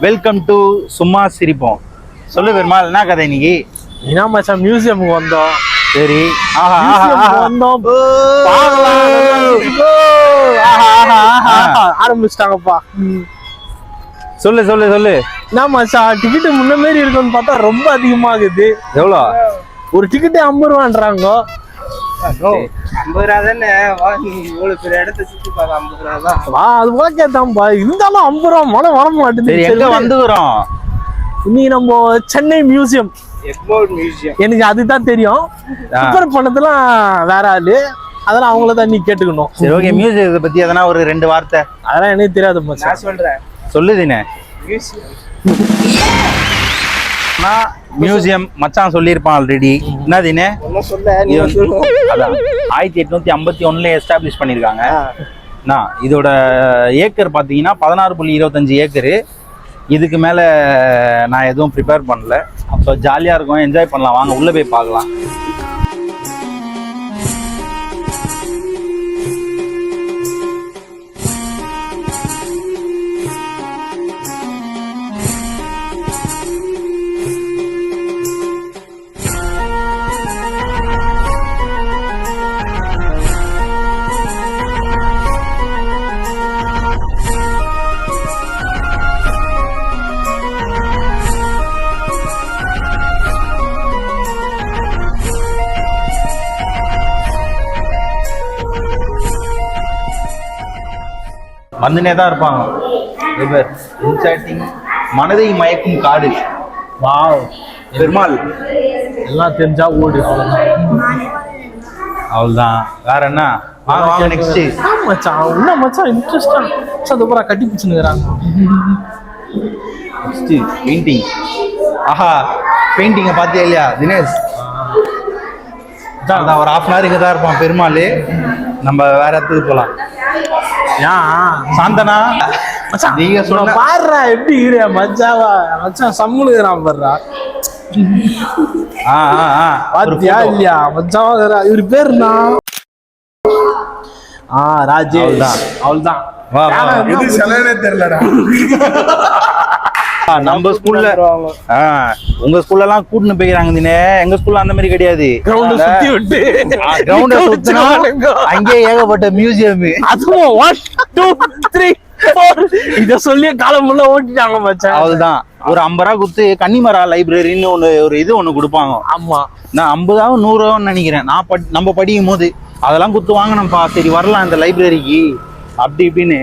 Welcome to சும்மா சிரிப்போம். சொல்லு பெருமாள் என்ன கதை இன்னைக்கு? என்ன மச்சான் மியூசியமுக்கு வந்தோம். சரி. ஆஹா. வந்தோம். ஆரம்பிச்சிட்டாங்கப்பா. சொல்லு சொல்லு சொல்லு. என்ன மச்சான் டிக்கெட் முன்ன மாரி இருக்குன்னு பார்த்தா ரொம்ப அதிகமாகுது. எவ்வளோ? ஒரு டிக்கெட்டே ஐம்பது ரூபான்றாங்க. இருந்தாலும் ஐம்பது ரூபா மழை வர மாட்டேங்குது. வந்துக்கிறோம்? இன்னைக்கு நம்ம சென்னை மியூசியம். எனக்கு அதுதான் தெரியும். ப்ரிப்பேர் பண்ணதெல்லாம் வேற ஆளு. அதெல்லாம் அவங்கள தான் நீ கேட்டுக்கணும். சரி ஓகே மியூசியத்தை பத்தி எதனா ஒரு ரெண்டு வார்த்தை? அதெல்லாம் எனக்கு தெரியாது நான் சொல்றேன். சொல்லுதினே மியூசியம். மியூசியம் மச்சான் சொல்லியிருப்பான் ஆல்ரெடி என்னதுனே ஒன்னும் சொல்ல நீ இது வந்து- சொல்லு. அதான். ஆயிரத்தி எட்நூத்தி ஐம்பத்தி ஒண்ணுல எஸ்டாப்ளிஷ் பண்ணிருக்காங்க நான் இதோட ஏக்கர் பார்த்தீங்கன்னா பதினாறு புள்ளி இருபத்தஞ்சு ஏக்கரு. இதுக்கு மேலே நான் எதுவும் ப்ரிப்பேர் பண்ணல. அப்போ ஜாலியாக இருக்கும். என்ஜாய் பண்ணலாம். வாங்க உள்ளே போய் பார்க்கலாம். வந்துனே தான் இருப்பாங்க. இவர் இன்சாட்டிங் மனதை மயக்கும் காடு. வாவ். பெருமாள். எல்லாம் தெரிஞ்சா ஓடு. அவ்வளவுதான். அவ்வளோதான் வேற என்ன? வாங்க வாங்க நெக்ஸ்ட் மச்சான். என்ன மச்சான்? இன்ட்ரெஸ்டா மச்சான் துப்புரா கட்டி பிடிச்சுனுக்குறாங்க நெக்ஸ்ட் பெயிண்டிங் ஆஹா பெயிண்டிங்கை பார்த்தியா இல்லையா? தினேஷ். ஒரு ஹாஃப் அன் ஹவர் இங்கே தான் இருப்பான் பெருமாள். நம்ம வேற இடத்துக்கு போகலாம் சாந்தனா? மச்சான் நீங்க சொன்ன பாடுறா எப்படி இருக்கிற மச்சாவா? மச்சான் சம்முனுக்குறான் பாடுறா. ஆ ஆ ஆ. ஒரு பாத்தியா. இல்லையா? மச்சான் இருக்கிறா. இவர் பேர் ஆ ராஜேஷ். அவள்தான். அவள்தான். வா நம்ம ஸ்கூல்ல உங்க ஸ்கூல்ல எல்லாம் கூட்டின்னு போய்க்கிறாங்க தினே எங்க ஸ்கூல்ல அந்த மாதிரி கிடையாது. கிரவுண்ட் சுத்தி விட்டு. கிரவுண்ட சுத்தினா அங்கே ஏகப்பட்ட மியூசியம் அதுவும் ஒன் டூ த்ரீ ஃபோர் இத சொல்லி காலம் முள்ள ஓட்டிட்டாங்க மச்சான். அவ்வளவுதான். ஒரு ஐம்பது ரூபா கொடுத்து கன்னிமரா லைப்ரரின்னு ஒன்று ஒரு இது ஒன்று கொடுப்பாங்க. ஆமா. நான் ஐம்பதாவும் நூறுவான்னு நினைக்கிறேன். நான் நம்ம படிக்கும் போது அதெல்லாம் கொடுத்து வாங்கினோம்ப்பா. சரி வரலாம் இந்த லைப்ரரிக்கு அப்படி இப்படின்னு.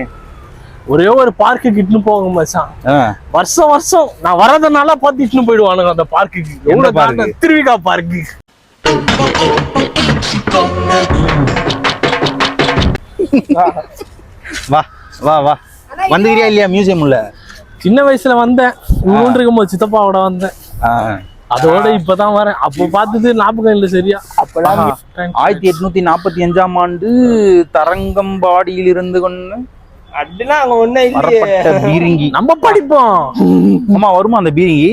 ஒரே ஒரு பார்க்கு கிட்டுன்னு போங்க மச்சான். வருஷம் வருஷம். நான் வரதுனால பார்த்து இட்டுன்னு போயிடுவானுங்க அந்த பார்க்குக்கு எவ்வளவு? திருவிகா பார்க்கு வா வா வா. வந்துக்கிறியா இல்லையா? மியூசியம் உள்ள? சின்ன வயசுல வந்தேன். இவங்க இருக்கும்போது சித்தப்பாவோட வந்தேன். அதோட இப்பதான் வரேன். அப்போ பார்த்தது ஞாபகம் இல்லை சரியா. அப்பெல்லாம் ஆயிரத்தி எட்நூத்தி நாற்பத்தி அஞ்சாம் ஆண்டு தரங்கம்பாடியில் இருந்து கொண்டு அப்படிலாம் அங்க ஒண்ணும் இல்லையே. பீரிங்கி. நம்ம படிப்போம். அம்மா வருமா அந்த பீரிங்கி?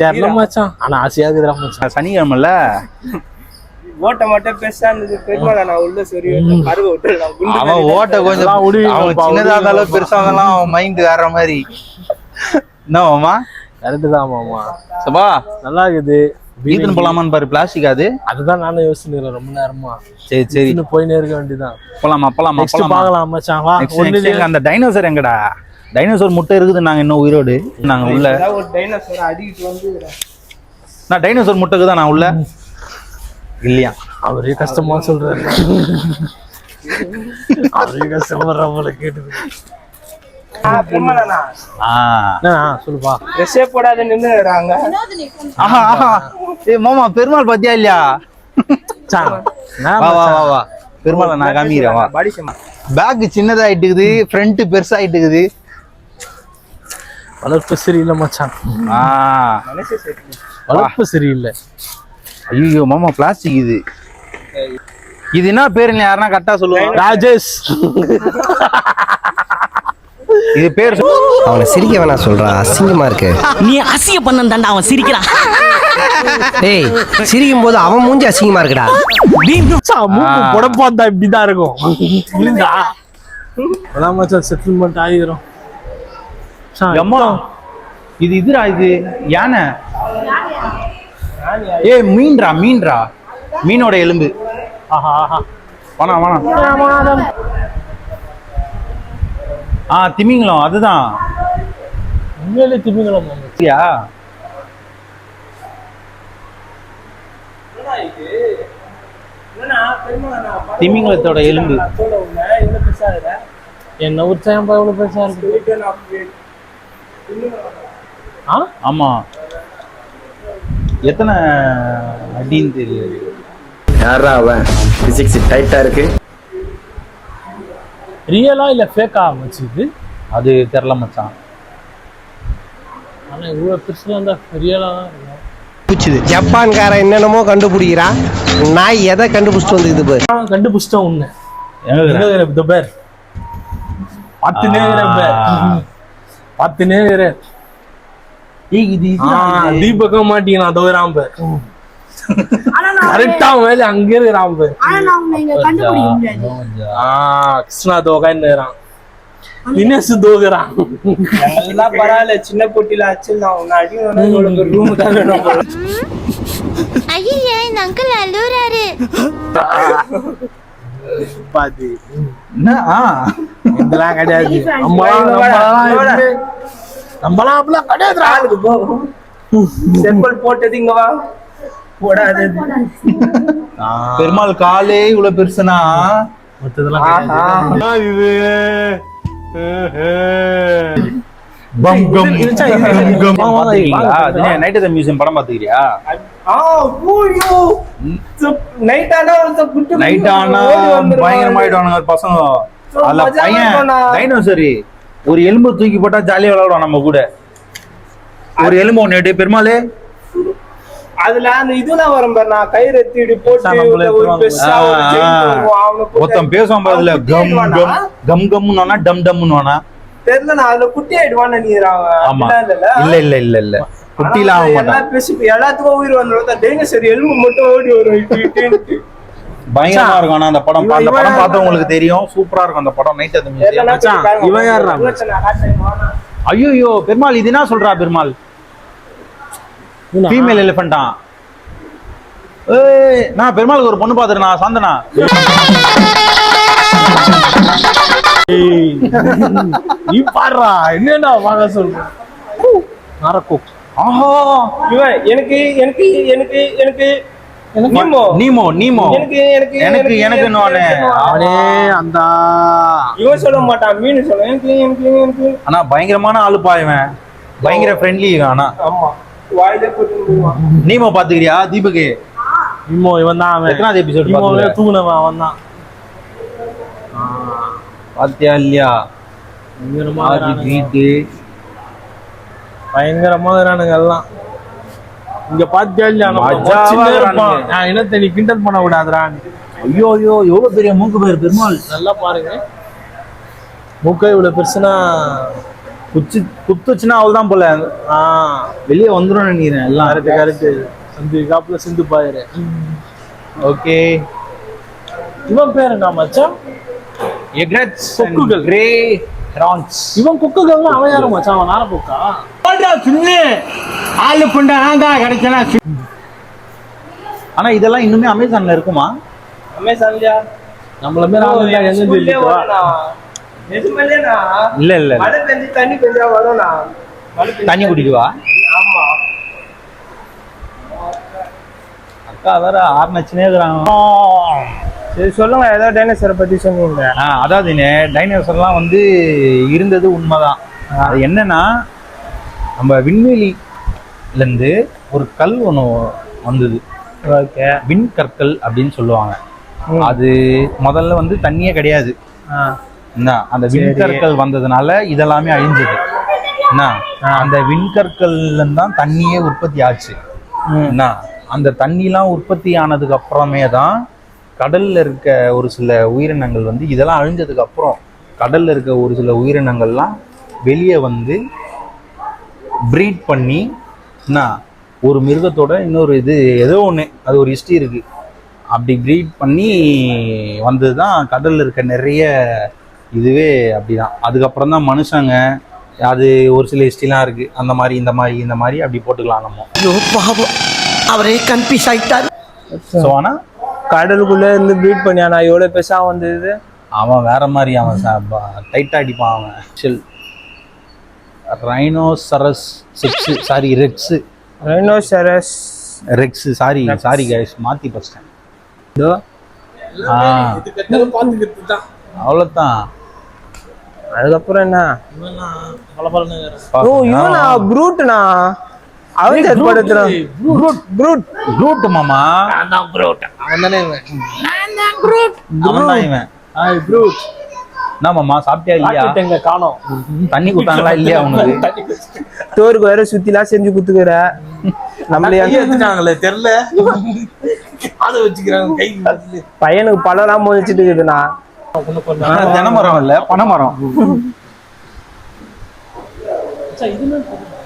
தெரியல. மச்சான். ஆனா ஆசையா இருக்குதுடா மச்சான் சனிக்கிழமைல. ஓட்ட மட்டும் பெருசா இருந்தது. பெருமாள் நான் உள்ள சரி கருவை விட்டுடலாம் குண்டு அவன் மாதிரி ஓட்ட கொஞ்சம் அவன் சின்னதா இருந்தாலும். பெருசா இருந்தாலும் அவன் மைண்ட் வேற மாதிரி. என்னவாமா கரெக்டு தான் மாமா சபா. நல்லா இருக்குது வீட்டுன்னு போலாமான்னு பாரு பிளாஸ்டிக் அது. அதுதான் நானும் யோசிச்சுக்கிறேன் ரொம்ப நேரமா. சரி சரி. இன்னும் போயினே இருக்க வேண்டியதான் போலாமா போலாமா பார்க்கலாம் மச்சான். வா Next, ஒண்ணு next, எங்க அந்த டைனோசர் எங்கடா? டைனோசர் முட்டை இருக்குது நாங்க இன்னும் உயிரோடு. நாங்க உள்ள. டைனோசர் அடிக்கிட்டு வந்து நான் டைனோசர் முட்டைக்கு தான் நான் உள்ள. இல்லையா? அவரே கஷ்டமா சொல்றாரு. அவரே கஷ்டப்படுற போல சொல்லுப்பா. ட்ரெஸ்ஸே போடாத நின்னுறாங்க ஆஹா ஆஹா. ஏய் மாமா பெருமாள் பாத்தியா இல்லையா? வா வா மச்சான்? வா வா. பெருமாள் நான் காமிக்கிறேன் வா. பாடி சேமா பேக் சின்னதாயிட்டுக்குது ஃப்ரண்ட் பெருசாயிட்டுக்குது. வளர்ப்பு சரியில்லை மச்சான். வளர்ப்பு சரியில்லை. ஐயோ மாமா பிளாஸ்டிக் இது. இது என்ன பேருங்க யாருன்னா கரெக்டா சொல்லுவாங்க. ராஜேஷ். இது பேர் அவனை சிரிக்க வேணாம் சொல்றா. அசிங்கமா இருக்கு. நீ அசிய பண்ண தாண்டா அவன் சிரிக்கிறான். டேய் சிரிக்கும் போது அவன் மூஞ்சி அசிங்கமா இருக்குடா. மூக்கு புடப்பாந்தா இப்படிதான் இருக்கும். புரியுதா அதான் மச்சான் செட்டில்மெண்ட் ஆகிரும் எம்மா. இது இதுடா இது? யானை. ஏ மீன்டா மீன்டா மீனோட எலும்பு. ஆஹா ஆஹா. வேணாம் வேணாம் ஆ திமிங்கலம் அதுதான். உண்மையிலே திமிங்கலம். சரியா திமிங்கலத்தோட எலும்பு. என்ன உற்சாகம் பா இவ்வளவு பெருசா இருக்கு? ஆ? ஆமா. எத்தனை அடின்னு தெரியாது. யாரா அவன்? பிசிக்ஸ் டைட்டா இருக்கு. ரியலா இல்ல ஃபேக்கா மச்சி இது அது தெரில மச்சான். ஆனா இவ்வளவு பெருசுல இருந்தா ரியலா தான் இருக்கும். புச்சுது ஜப்பான்காரன் என்னென்னமோ கண்டுபிடிக்கிறான் நான் எதை கண்டுபிடிச்சிட்டு வந்துக்குது பாரு. நான் கண்டுபிடிச்சிட்டேன் எங்க இந்த பேர். பத்து நேர பேர். பத்து நேர. ஏய் இது தீபகம் மாட்டீங்க தோறாம் பேர். கரெக்டா மேல அங்க இருக்கிறான் பேர். ஆனா நான் உன்னை இங்க கண்டுபிடிக்க முடியாது. ஆ கிருஷ்ணா தோகான்னு தினேஷ் தோகுறான் எல்லாம் பரவாயில்ல சின்ன போட்டியில அடிச்சிடலாம் உன்னை பெரிய ரூம் தான் வேணும். ஐயா இந்த அங்கிள் இதெல்லாம் கிடையாது. நம்மளாம் அப்படிலாம் கிடையாதுடா. ஆளுக்கு போ செப்பல் போட்டது இங்க வா. போடாதது. பெருமாள் காலே இவ்வளவு பெருசுனா. இது பம் கம் கம் நைட் த மியூசியம் படம் பாத்துக்கிறியா நைட் ஆனா நைட் ஆனா. பயங்கரமாயிடுவானுங்க பசங்க. அதுல பையன். டைனோசரி ஒரு எலும்பு தூக்கி போட்டா ஜாலியா விளையாடுவான் நம்ம கூட. ஒரு எலும்பு ஒண்ணு எடு பெருமாளே. அதுல அந்த இதெல்லாம் வரும் பாரு நான் கயிறு எத்தி இப்படி போட்டு ஒருத்தன் பேசுவான் அவன் கம் குட்டி கம்? கம் கம்னு டம் டம்னு தெரியல நான் அதுல குட்டி ஆயிடுவான்னு நினைக்கிறேன்? இல்ல இல்ல இல்ல. இல்ல குட்டிலாம் ஆக மாட்டான். எல்லாத்துக்கும் உயிர் வந்துடும் டைனோசர் எலும்பு மட்டும் ஓடி வரும். பயங்கரமா இருக்கும். ஆனா அந்த படம் அந்த படம் இவன் பார்த்தவங்களுக்கு தெரியும். சூப்பரா இருக்கும் அந்த படம். நைட் பாருங்க. இவன். ஐயோ பெருமாள் இது என்ன சொல்றா பெருமாள்? ஃபீமேல் எலிஃபண்டா ஏய் நான் பெருமாளுக்கு ஒரு பொண்ணு பாத்துறேன் நான் சாந்தனா நீ பாடுறா என்னடா வாங்க சொல்ற? நரக்கோ ஆஹா. இவன் எனக்கு எனக்கு எனக்கு எனக்கு நீமோ. Nemo Nemo. எனக்கு எனக்கு எனக்கு எனக்கு அவனே அந்த. இவன் சொல்ல மாட்டான் மீன் சொல்ல. எனக்கு எனக்கு எனக்கு ஆனா பயங்கரமான ஆளுப்பா இவன். பயங்கர ஃப்ரெண்ட்லி இவன் ஆனா ஆமா. நீமோ பாத்துக்கிறியா? தீபக்கு? இம்மோ இவன் தான் அவன். எத்தனாவது எபிசோட் இம்மோவே பாத்துக்கிற தூங்குனவன் அவன் தான். பாத்தியா இல்லையா. பீட்டு பயங்கரமா இருக்கிறானுங்க எல்லாம். இங்க பாத்தியா இல்லையா. நான் என்னத்த நீ கிண்டல் பண்ண விடாதடா ஐயோ ஐயோ எவ்வளவு பெரிய மூக்கு பேர் பெருமாள். நல்லா பாருங்க. மூக்கை இவ்வளவு பெருசுனா குச்சி குத்துச்சுன்னா அவள்தான் போல. ஆ வெளியே வந்துடும் நினைக்கிறேன். எல்லாம். கரெக்ட் கரெக்ட் சந்து காப்புல சிந்து பாயிரு. ஓகே. இவன் பேர் என்ன மச்சான்? எக்ரெட்ஸ் கொக்குகள். கிரே ஹெரான்ஸ் இவன் குக்குகள்லாம் அவன் யாரும் மச்சான். அவன் நார போக்கா ஆளு புண்டா நான் கிடைச்சனா ஆனா இதெல்லாம் இன்னுமே அமேசான்ல இருக்குமா? அமேசான்லயா நம்மள மாரி ஆளு எங்க. நிஜமாலேண்ணா. இல்ல இல்ல இல்ல. மழை பெஞ்சு தண்ணி பெஞ்சா வரும்ண்ணா. தண்ணி குடிக்குவா? ஆமா. அக்கா வேற ஆர்னச்சுனே இருக்கிறாங்க. சரி சொல்லுங்க ஏதாவது டைனோசரை பத்தி சொன்னீங்க. ஆ, அதாவது டைனோசர்லாம் வந்து இருந்தது உண்மைதான். அது என்னன்னா நம்ம விண்வெளில இருந்து ஒரு கல் ஒன்று வந்தது. ஓகே. விண்கற்கள் அப்படின்னு சொல்லுவாங்க. அது முதல்ல வந்து தண்ணியே கிடையாது. என்ன அந்த விண்கற்கள் வந்ததுனால இதெல்லாமே அழிஞ்சது. என்ன அந்த விண்கற்கள்ல தான் தண்ணியே உற்பத்தி ஆச்சு. என்ன அந்த தண்ணிலாம் உற்பத்தி ஆனதுக்கு அப்புறமே தான் கடல்ல இருக்க ஒரு சில உயிரினங்கள் வந்து இதெல்லாம் அழிஞ்சதுக்கு அப்புறம் கடல்ல இருக்க ஒரு சில உயிரினங்கள்லாம் வெளியே வந்து ப்ரீட் பண்ணி என்ன ஒரு மிருகத்தோட இன்னொரு இது ஏதோ ஒன்று அது ஒரு ஹிஸ்ட்ரி இருக்கு. அப்படி ப்ரீட் பண்ணி வந்தது தான் கடல்ல இருக்க நிறைய இதுவே அப்படிதான். அதுக்கப்புறம் தான் மனுஷங்க அது ஒரு சில ஹிஸ்ட்ரிலாம் இருக்கு. அந்த மாதிரி இந்த மாதிரி இந்த மாதிரி அப்படி போட்டுக்கலாம் நம்ம. அவரே கன்ஃபியூஸ் ஆயிட்டாரு. ஸோ ஆனால் கடலுக்குள்ள இருந்து ப்ரீட் பண்ணியானா எவ்வளவு பெருசா வந்தது? அவன் வேற மாதிரி அவன் டைட்டாக அடிப்பான் அவன். சில் rhinoceros six sorry rex rhinoceros rex sorry sorry guys மாற்றி பஸ்ட்டேன் இதோ ஆ. அவ்வளோதான் அதுக்கப்புறம் என்ன? ஓ இவனா? ப்ரூட்னா? அவன் படுத்துறான். ப்ரூட். க்ரூட் மாமா. அவன் தானே இவன். அவன் தான் இவன். என்ன மாமா சாப்பிட்டியா இல்லையா? எங்க காணோம். தண்ணி கொடுத்தாங்களா இல்லையா உனக்கு? தோருக்கு வேற சுத்திலாம் செஞ்சு குத்துக்கிற. நம்மளே எடுத்துட்டாங்களே தெரியல. அதை வச்சுக்கிறாங்க பையனுக்கு பழம்லாம் மோதிச்சுட்டு இருக்குதுண்ணா. தென்னை மரம் இல்ல பனை மரம்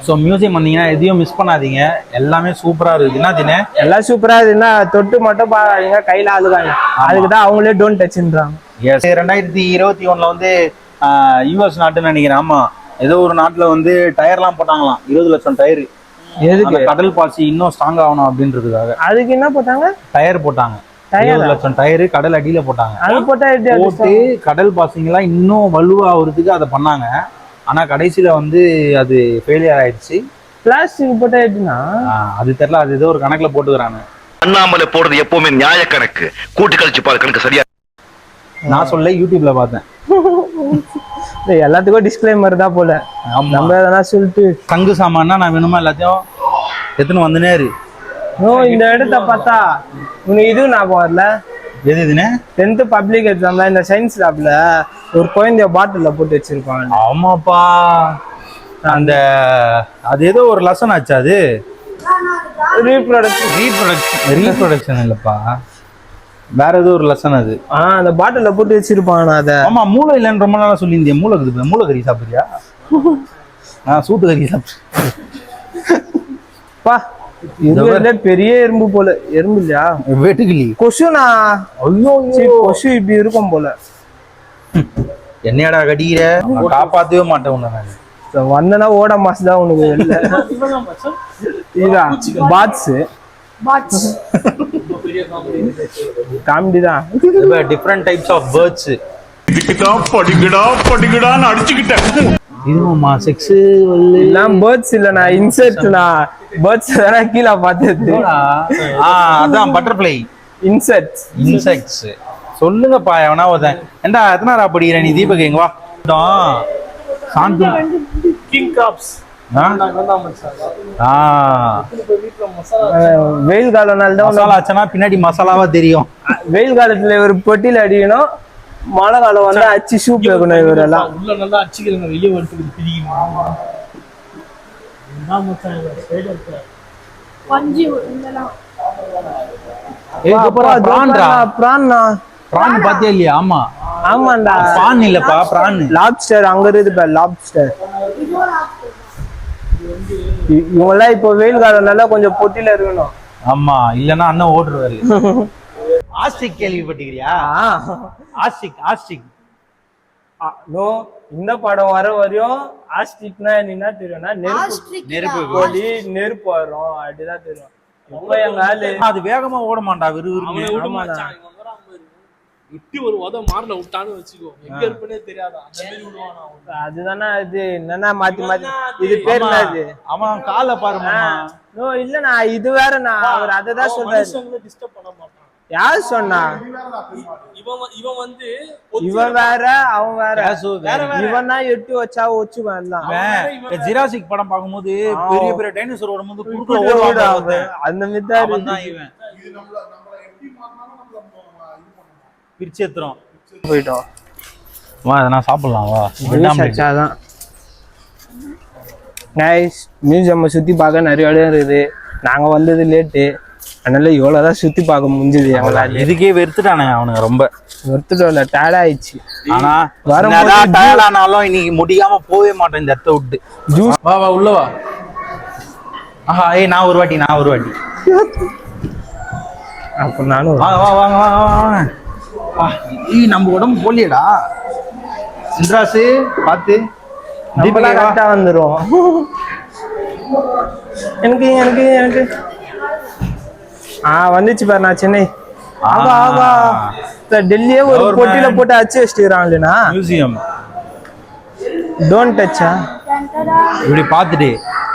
ஸோ மியூசியம் வந்தீங்கன்னா எதையும் மிஸ் பண்ணாதீங்க. எல்லாமே சூப்பரா இருக்கு என்ன தினே? எல்லாம் சூப்பரா இருக்குன்னா தொட்டு மட்டும் பாருங்க கையில அழுகாங்க அதுக்கு தான் அவங்களே டோன்ட் டச்ன்றாங்க எஸ் ரெண்டாயிரத்தி இருபத்தி ஒண்ணுல வந்து யூஎஸ் நாட்டுன்னு நினைக்கிறேன். ஆமா. ஏதோ ஒரு நாட்டுல வந்து டயர்லாம் போட்டாங்களாம். இருபது லட்சம் டயர். எதுக்கு? கடல் பாசி இன்னும் ஸ்ட்ராங் ஆகணும் அப்படின்றதுக்காக. அதுக்கு என்ன போட்டாங்க? டயர் போட்டாங்க? இருபது லட்சம் டயர் கடல் அடியில போட்டாங்க. அது போட்டா போட்டு கடல் பாசிங்கெல்லாம் இன்னும் வலுவாகிறதுக்கு அதை பண்ணாங்க. ஆனா கடைசியில வந்து அது ஃபெயிலியர் ஆயிடுச்சு. பிளாஸ்டிக் போட்டா எப்படின்னா? அது தெரியல. அது ஏதோ ஒரு கணக்குல போட்டுக்கிறாங்க. அண்ணாமலை போடுறது எப்பவுமே நியாய கணக்கு. கூட்டி கழிச்சு பாரு கணக்கு சரியா நான் சொல்ல யூடியூப்ல பார்த்தேன். எல்லாத்துக்கும் டிஸ்க்ளைமர் தான் போல. நம்ம எதனா சொல்லிட்டு சங்கு சாமான்னா நான் வேணுமா எல்லாத்தையும் எத்தனை வந்துனே இரு. நோ இந்த இடத்த பார்த்தா உனக்கு இது ஞாபகம் வரல. எது இதுன்னு? டென்த்து பப்ளிக் எக்ஸாம்ல இந்த சயின்ஸ் லேப்ல ஒரு குழந்தைய பாட்டில்ல போட்டு வச்சிருப்பாங்க ஆமாப்பா. அந்த அது ஏதோ ஒரு லெசன் ஆச்சு அது? ரீப்ரொடக்ஷன் ரீப்ரொடக்ஷன் ரீப்ரொடக்ஷன் இல்லப்பா. வேற ஏதோ ஒரு லெசன் அது. ஆ அந்த பாட்டில்ல போட்டு வச்சிருப்பாங்க அத. ஆமா மூளை இல்லைன்னு ரொம்ப நாளா சொல்லியிருந்தேன் மூளை இருக்குது மூளை கறி சாப்பிடுறியா? நான் சூட்டு கறி சாப்பிட்டேன் பா பெரிய எறும்பு போல. எறும்பு இல்லையா? வெட்டுக்கிளி. கொசுனா? ஐயோ கொசு இப்படி இருக்கும் போல. என்னையாடா கடிக்கிற? காப்பாத்தவே மாட்டேன் உன்னை வந்தனா ஓட மாசு தான் உனக்கு வெளில இதான் பாத்ஸ். காமெடி தான். டிஃப்ரெண்ட் டைப்ஸ் ஆஃப் பேர்ட்ஸ் படிக்கடா படிக்கடான்னு அடிச்சுக்கிட்டேன். இதுமாமா செக்ஸ் எல்லாம் பேர்ட்ஸ் இல்லண்ணா இன்செக்ட்னா பேர்ட்ஸ் தானே கீழே பார்த்தது. ஆ அதான் பட்டர்ஃப்ளை இன்செக்ட்ஸ் இன்செக்ட்ஸ் சொல்லுங்கப்பா எவனா ஒருத்தன். ஏண்டா எத்தனாரா படிக்கிற நீ தீபக் எங்க வா. சாந்து. கிங் காப்ஸ் வெயில் காலம்னால தான் மசாலா ஆச்சுன்னா பின்னாடி மசாலாவா தெரியும். வெயில் காலத்துல ஒரு பொட்டியில் அடிக்கணும். மழை காலம் வந்து அச்சு சூப் வைக்கணும் இவரெல்லாம் உள்ள நல்லா அடிச்சுக்கிறேங்க வெளியே பிரான் பாத்தியா இல்லையா? ஆமா. ஆமாண்டா. பான் இல்லப்பா பிரான். லாப்ஸ்டர் அங்க இருக்குது பாரு லாப்ஸ்டர் இவங்கெல்லாம் இப்போ வெயில் காலம்னால கொஞ்சம் பொட்டில இருக்கணும். ஆமா இல்லன்னா அண்ணன் ஓடுருவாரு ஆஸ்டிக் கேள்விப்பட்டிருக்கியா ஆஸ்டிக் ஆஸ்டிக் நோ இந்த படம் வர வரையும் ஆஸ்டிக்னா என்ன தெரியும்னா நெருப்பு நெருப்பு கோழி நெருப்பு வரும் அப்படிதான் தெரியும். இப்போ எங்க ஆளு அது வேகமா ஓட மாட்டா ஆமாண்ணா. விட்டு ஒரு உத மாறல விட்டான்னு வச்சுக்கோ. எங்க இருப்பேனே தெரியாதா. அதுதானே இது? என்னன்னா மாத்தி மாத்தி இது பேர் என்னது அவன் காலை பாருமா நோ இல்லண்ணா இது வேறண்ணா அவர் அதை தான் சொல்றாரு. மனுஷங்களை டிஸ்டர்ப் பண்ண மாட்டான். யார் சொன்னா? இவன் இவன் வந்து இவன் வேற அவன் வேற. வேற. இவன் எட்டு வச்சா வச்சுக்குவான் எல்லாம் ஜிராசிக் படம் பார்க்கும்போது. பெரிய பெரிய டைனோசர் ஓடும்போது குறுக்குல. அவன். அந்த தான் இவன். பிரிச்சு எடுத்துரும் போயிட்டோம். வா அதை நான் சாப்பிடலாம் வா. Bread omelette. தான் கைஸ் மியூசியம் சுத்தி பார்க்க நிறைய இடம் இருக்குது. நாங்க வந்தது லேட்டு அதனால இவ்வளவுதான் சுத்தி பார்க்க முடிஞ்சது எங்களால இதுக்கே வெறுத்துட்டானுங்க அவனுங்க ரொம்ப. ஒருத்தர் டயர்ட் ஆயிடுச்சு. ஆனா வரும்போது என்னதான் tired ஆனாலும் இன்னைக்கு முடியாம போவே மாட்டேன் இந்த இடத்த விட்டு. வா வா உள்ள வா. ஆஹா ஏய் நான் ஒரு வாட்டி நான் ஒரு வாட்டி. அப்ப நானும் வாங்க வா வாங்க வாங்க வாங்க வாங்க வா ஏய் நம்ம உடம்பு போலியடா சின்ராசு பார்த்து நம்மளாம் கரெக்டா வந்துரும் எனக்கு எனக்கு எனக்கு. ஆ வந்துச்சு பாரு நான் சென்னை ஆகா ஆகா இந்த டெல்லியே ஒரு. பொட்டியில போட்டு அச்சு வச்சுக்கிறான் இல்லைனா மியூசியம் டோன்ட் டச்சா இப்படி பார்த்துட்டு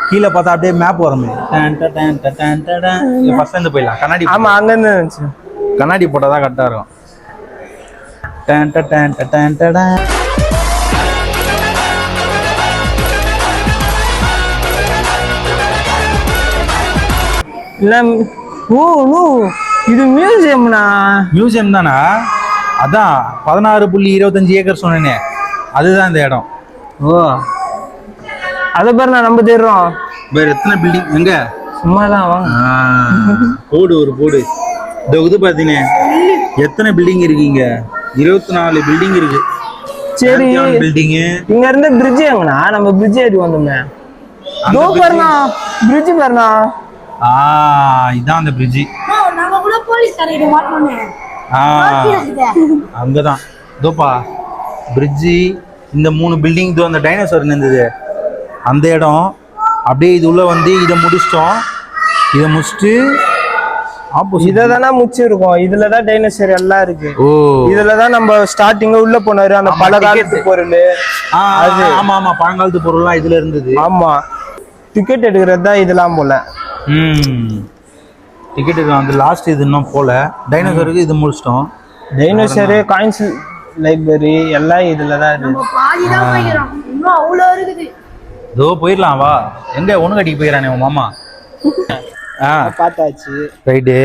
கீழே பார்த்தா அப்படியே மேப் வரும் ஃபர்ஸ்ட் இருந்து போயிடலாம் கண்ணாடி ஆமா அங்க இருந்து கண்ணாடி போட்டால் தான் கரெக்டாக இருக்கும் டன் டன் டன். இல்ல ஓ ஓ இது மியூசியம்னா மியூசியம் தானா? அதான் பதினாறு புள்ளி இருபத்தஞ்சு ஏக்கர் சொன்னேனே. அதுதான் இந்த இடம். ஓ. அத பாரு நான் நம்ம தேடுறோம். வேற எத்தனை பில்டிங் எங்க? சும்மா தான் வாங்க போடு ஒரு போடு. இந்த இது பார்த்தீங்க எத்தனை பில்டிங் இருக்கீங்க? இருபத்தி நாலு பில்டிங் இருக்கு. சரி. பில்டிங்கு இங்க இருந்து பிரிட்ஜ் எங்கண்ணா? நம்ம பிரிட்ஜ் ஏறி வந்தோமே தோ பாருண்ணா. பிரிட்ஜ் பாருண்ணா. ஆ இதான் அந்த பிரிட்ஜி நாங்க கூட போலீஸ் கடையில மாட்டோமே ஆ அங்கதான். இதோப்பா பிரிட்ஜி இந்த மூணு பில்டிங் இது அந்த டைனோசர் இருந்தது அந்த இடம் அப்படியே இது உள்ள வந்து இதை முடிச்சிட்டோம். இதை முடிச்சுட்டு ஆப்போசிட் இதை தானே முச்சு இருக்கும் இதுல தான் டைனோசர் எல்லாம் இருக்கு. ஓ. இதுல தான் நம்ம ஸ்டார்டிங்க உள்ள போனாரு அந்த ஆமா, பல ticket. காலத்து பொருள் ஆமா ஆமா பழங்காலத்து பொருள்லாம் இதுல இருந்தது. ஆமா. டிக்கெட் எடுக்கிறது தான் இதெல்லாம் போல. டிக்கெட் அந்த லாஸ்ட் இது இன்னும் போல. டைனோசருக்கு இது முடிச்சிட்டோம். டைனோசரு காயின்ஸ் லைப்ரரி எல்லாம் இதுல தான் இருக்கு பாதி தான் போய்க்கிறோம் இன்னும் அவ்வளோ இருக்குது. இதோ போயிடலாம் வா. எங்க ஒண்ணு கட்டிக்கு போயிடறானே உன் மாமா? ஆ. பார்த்தாச்சு. ரைட்டு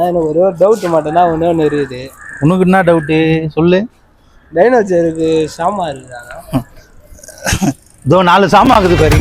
எனக்கு ஒரே ஒரு டவுட் மட்டும் தான் ஒன்று ஒன்று இருக்குது. உனக்கு என்ன டவுட்டு சொல்லு. டைனோசருக்கு சாமா இருக்குதாங்க இதோ நாலு சாமான் ஆகுது பாரு.